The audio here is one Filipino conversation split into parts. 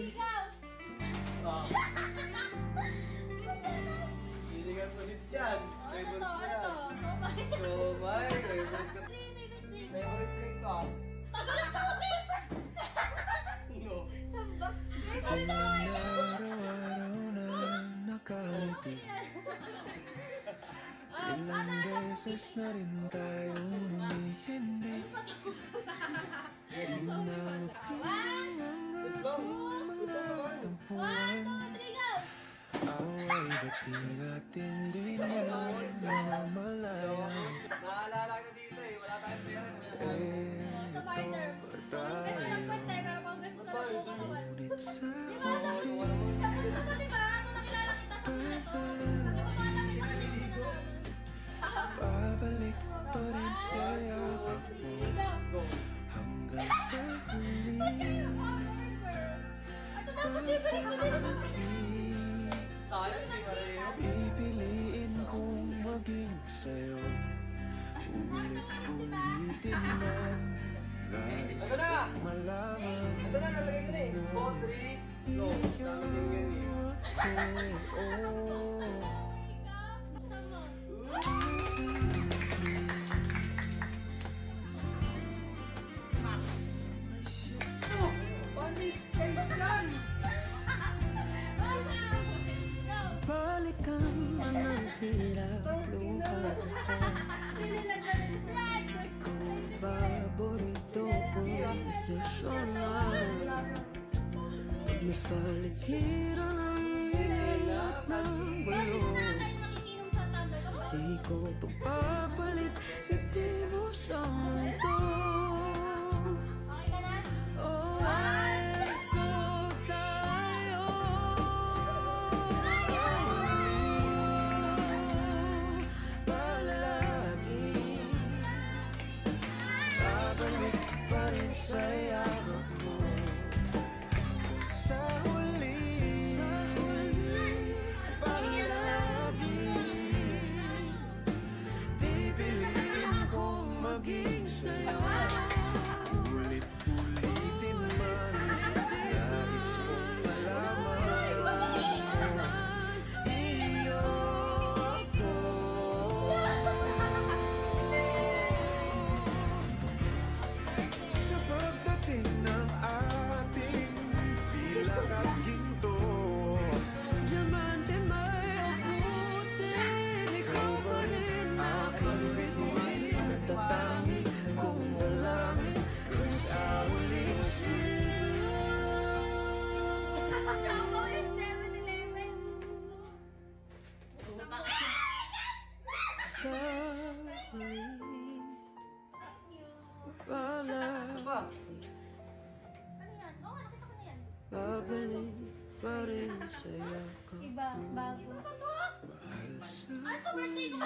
Ikaw! Ah. Hilingan ulit yan. Oh, ano to? Ano to? Somay. Somay. Favorite favorite drink. Ko. Tagal ang No. Samba. Favorite Kung toy! araw-araw na nakaliti Um, Ilang beses na rin tayong humihindi Di na. Ito go! Away dati natin di na namamalayan Naalala ko dito eh. Wala tayong pera. Sa partner. ito Gusto pa tayo nagpante, pero kung gusto na po ka sa Di? Sa sa di nakilala kita sa gusto to. Di ba malapit na kanina ko na Babalik pa rin sa Go. Hanggang sa huli Pipiliin kong maging sa'yo Ulit-ulitin man Nais malaman Ito na, nalagay ko na eh. 4, 3, go. Dami din yun eh. Balikan man ang hirap luha Ikaw paborito ko desisyon lang Pag napaligiran ang inilap ng gulo Di ko pagpapalit Hindi mo sa mundo Charlie, Babalik pa rin sa'yo ko Iba, bago Mahal sa Ano birthday ko?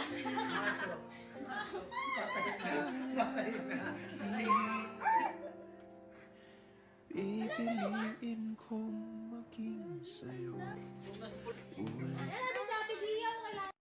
Pipiliin kong maging sa'yo Ulit